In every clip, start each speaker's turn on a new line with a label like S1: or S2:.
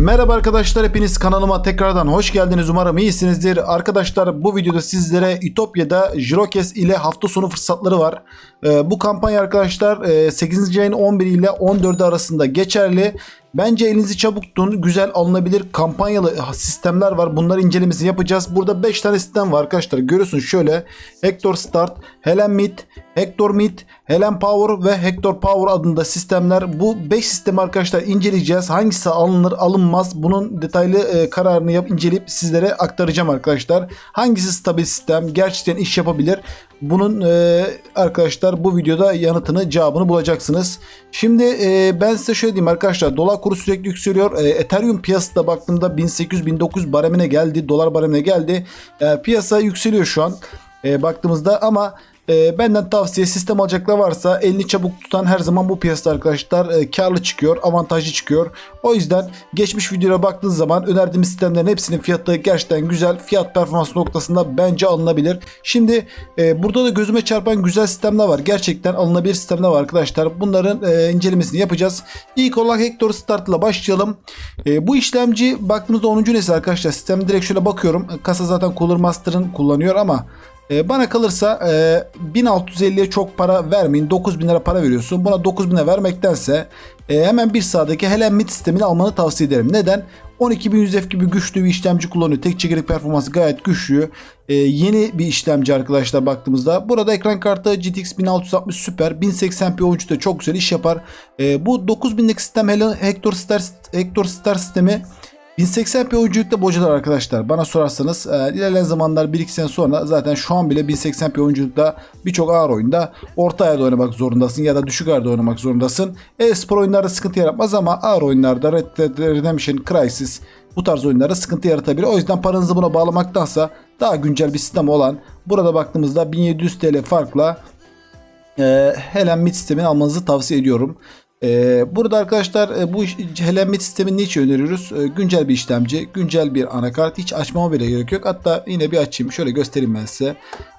S1: Merhaba arkadaşlar hepiniz kanalıma tekrardan hoş geldiniz umarım iyisinizdir. Arkadaşlar bu videoda sizlere Ütopya'da Jirokes ile hafta sonu fırsatları var. Ee, bu kampanya arkadaşlar e, 8. ayın 11 ile 14'ü arasında geçerli. Bence elinizi çabuk tutun. Güzel alınabilir kampanyalı sistemler var. Bunları incelemesini yapacağız. Burada 5 tane sistem var arkadaşlar. Görüyorsunuz şöyle. Hector Start, Helen Mid, Hector Mid, Helen Power ve Hector Power adında sistemler. Bu 5 sistemi arkadaşlar inceleyeceğiz. Hangisi alınır alınmaz bunun detaylı e, kararını yap inceleyip sizlere aktaracağım arkadaşlar. Hangisi stabil sistem gerçekten iş yapabilir. Bunun e, arkadaşlar bu videoda yanıtını cevabını bulacaksınız. Şimdi e, ben size şöyle diyeyim arkadaşlar. Kuru sürekli yükseliyor. E, Ethereum piyasada baktığımda 1800-1900 baremine geldi. Dolar baremine geldi. E, piyasa yükseliyor şu an. E, baktığımızda ama e, benden tavsiye sistem alacaklar varsa elini çabuk tutan her zaman bu piyasada arkadaşlar e, karlı çıkıyor, avantajlı çıkıyor. O yüzden geçmiş videoya baktığınız zaman önerdiğimiz sistemlerin hepsinin fiyatı gerçekten güzel. Fiyat performans noktasında bence alınabilir. Şimdi e, burada da gözüme çarpan güzel sistemler var. Gerçekten alınabilir sistemler var arkadaşlar. Bunların e, incelemesini yapacağız. İlk olarak Hector Start ile başlayalım. E, bu işlemci baktığımızda 10. nesil arkadaşlar. Sistem direkt şöyle bakıyorum. Kasa zaten Cooler Master'ın kullanıyor ama bana kalırsa e, 1650'ye çok para vermeyin. 9000 lira para veriyorsun. Buna 9000 lira vermektense e, hemen bir sağdaki Helen Mid sistemini almanı tavsiye ederim. Neden? 12100F gibi güçlü bir işlemci kullanıyor. Tek çekirdek performansı gayet güçlü. E, yeni bir işlemci arkadaşlar baktığımızda. Burada ekran kartı GTX 1660 Super 1080p oyuncu da çok güzel iş yapar. E, bu 9000'lik sistem Hector Star, Hector Star sistemi 1080p oyunculukta bocalar arkadaşlar. Bana sorarsanız e, ilerleyen zamanlar 1-2 sene sonra zaten şu an bile 1080p oyunculukta birçok ağır oyunda orta ayarda oynamak zorundasın ya da düşük ayarda oynamak zorundasın. E-spor oyunlarda sıkıntı yaratmaz ama ağır oyunlarda Red Dead Redemption, Crysis bu tarz oyunlarda sıkıntı yaratabilir. O yüzden paranızı buna bağlamaktansa daha güncel bir sistem olan burada baktığımızda 1700 TL farkla e, Helen Mid sistemini almanızı tavsiye ediyorum. Ee, burada arkadaşlar e, bu iş- Helen Mid sistemini niçin öneriyoruz? Ee, güncel bir işlemci, güncel bir anakart. Hiç açmama bile gerek yok. Hatta yine bir açayım. Şöyle göstereyim ben size.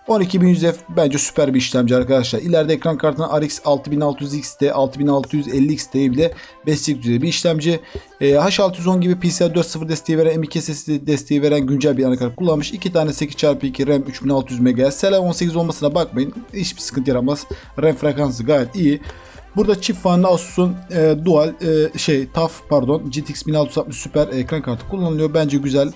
S1: 12100F bence süper bir işlemci arkadaşlar. İleride ekran kartına RX 6600 XT, 6650 XT'yi bile besleyecek düzey bir işlemci. Ee, H610 gibi PCI 4.0 desteği veren, M.2 SSD desteği veren güncel bir anakart kullanmış. 2 tane 8x2 RAM 3600 MHz. SLA 18 olmasına bakmayın. Hiçbir sıkıntı yaramaz. RAM frekansı gayet iyi. Burada çift fanlı Asus'un e, dual e, şey TUF pardon GTX 1660 Super ekran kartı kullanılıyor. Bence güzel.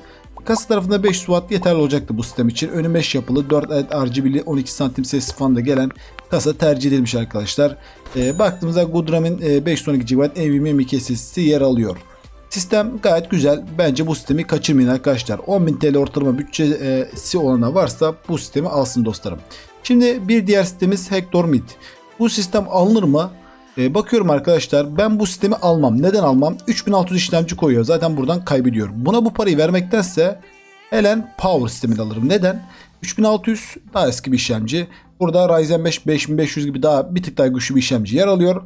S1: Kasa tarafında 500 watt yeterli olacaktı bu sistem için. Önü mesh yapılı 4 adet RGB'li 12 santim ses fan da gelen kasa tercih edilmiş arkadaşlar. E, baktığımızda Goodram'ın e, 512 GB NVMe M.2 SSD yer alıyor. Sistem gayet güzel. Bence bu sistemi kaçırmayın arkadaşlar. 10.000 TL ortalama bütçesi olana varsa bu sistemi alsın dostlarım. Şimdi bir diğer sistemimiz Hector Mid. Bu sistem alınır mı? Ee, bakıyorum arkadaşlar ben bu sistemi almam. Neden almam? 3600 işlemci koyuyor. Zaten buradan kaybediyorum. Buna bu parayı vermektense Helen Power sistemini alırım. Neden? 3600 daha eski bir işlemci. Burada Ryzen 5 5500 gibi daha bir tık daha güçlü bir işlemci yer alıyor.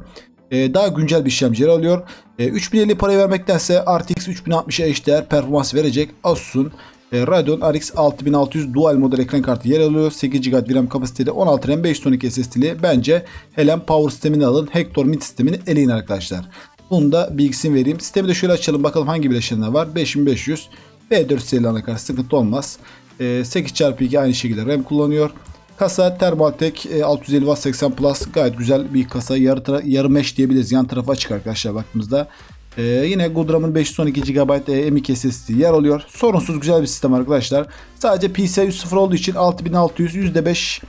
S1: Ee, daha güncel bir işlemci yer alıyor. Ee, 3050 parayı vermektense RTX 3060'a eşdeğer performans verecek Asus'un e, Radeon RX 6600 dual model ekran kartı yer alıyor. 8 GB RAM kapasiteli 16 RAM 512 SSD'li. Bence Helen Power sistemini alın. Hector Mid sistemini eleyin arkadaşlar. Bunu da bilgisini vereyim. Sistemi de şöyle açalım bakalım hangi bileşenler var. 5500 V4 serili anakart sıkıntı olmaz. E, 8x2 aynı şekilde RAM kullanıyor. Kasa Thermaltake e, 650 Watt 80 Plus gayet güzel bir kasa. Yarı, yarı mesh diyebiliriz. Yan tarafa açık arkadaşlar baktığımızda. Ee, yine Goodram'ın 512 GB e, M.2 SSD yer alıyor. Sorunsuz güzel bir sistem arkadaşlar. Sadece PCI 100 olduğu için 6600 %5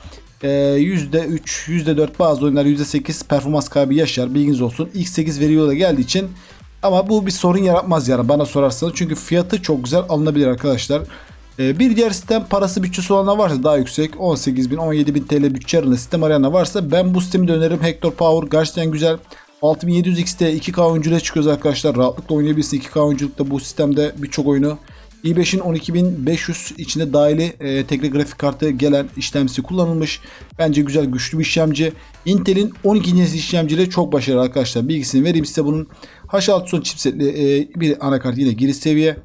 S1: e, %3 %4 bazı oyunlar %8 performans kaybı yaşar. Bilginiz olsun. X8 veriyor da geldiği için ama bu bir sorun yaratmaz yani bana sorarsanız. Çünkü fiyatı çok güzel alınabilir arkadaşlar. Ee, Bir diğer sistem parası bütçesi olanlar varsa daha yüksek 18.000 17.000 TL bütçe arasında sistem arayanlar varsa ben bu sistemi de öneririm. Hector Power gerçekten güzel. 6700 XT 2K oyuncuyla çıkıyoruz arkadaşlar. Rahatlıkla oynayabilirsin 2K oyunculukta bu sistemde birçok oyunu. i5'in 12500 içinde dahili e, tekli grafik kartı gelen işlemcisi kullanılmış. Bence güzel güçlü bir işlemci. Intel'in 12. nesil işlemcileri çok başarılı arkadaşlar. Bilgisini vereyim size bunun. H610 chipsetli e, bir anakart yine giriş seviye.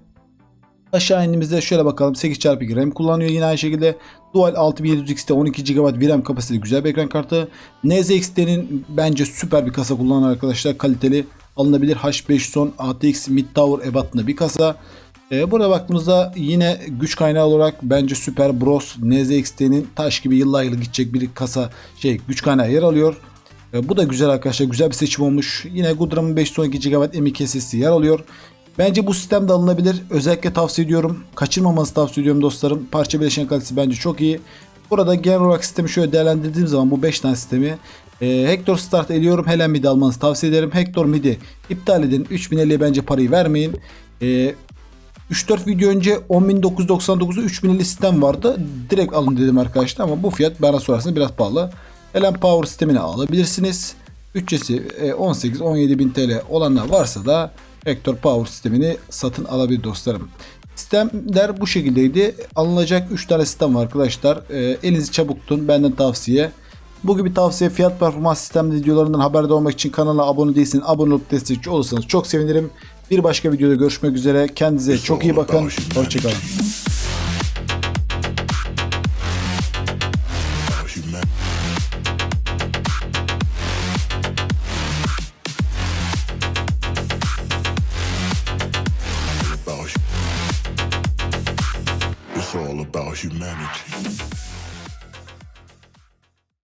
S1: Aşağı indiğimizde şöyle bakalım 8x2 RAM kullanıyor yine aynı şekilde. Dual 6700 XT 12 GB VRAM kapasiteli güzel bir ekran kartı. NZXT'nin bence süper bir kasa kullanan arkadaşlar kaliteli. alınabilir. H510 ATX Mid Tower ebatında bir kasa. Ee, burada baktığımızda yine güç kaynağı olarak bence Super Bros NZXT'nin taş gibi yıllar yılı gidecek bir kasa şey güç kaynağı yer alıyor. Ee, bu da güzel arkadaşlar. Güzel bir seçim olmuş. Yine Goodram'ın 512 GB M.2 SSD yer alıyor. Bence bu sistem de alınabilir. Özellikle tavsiye ediyorum. Kaçırmamanızı tavsiye ediyorum dostlarım. Parça bileşen kalitesi bence çok iyi. Burada genel olarak sistemi şöyle değerlendirdiğim zaman bu 5 tane sistemi e, Hector Start ediyorum. Helen Midi almanızı tavsiye ederim. Hector Midi iptal edin. 3050'ye bence parayı vermeyin. E, 3-4 video önce 10.999'da 3050 sistem vardı. Direkt alın dedim arkadaşlar ama bu fiyat bana sorarsanız biraz pahalı. Helen Power sistemini alabilirsiniz. Bütçesi 18-17 bin TL olanlar varsa da Hector Power sistemini satın alabilir dostlarım. Sistemler bu şekildeydi. Alınacak 3 tane sistem var arkadaşlar. E, elinizi çabuk tutun. Benden tavsiye. Bu gibi tavsiye fiyat performans sistem videolarından haberdar olmak için kanala abone değilseniz abone olup destekçi olursanız çok sevinirim. Bir başka videoda görüşmek üzere. Kendinize çok iyi bakın. Hoşçakalın.
S2: Humanity.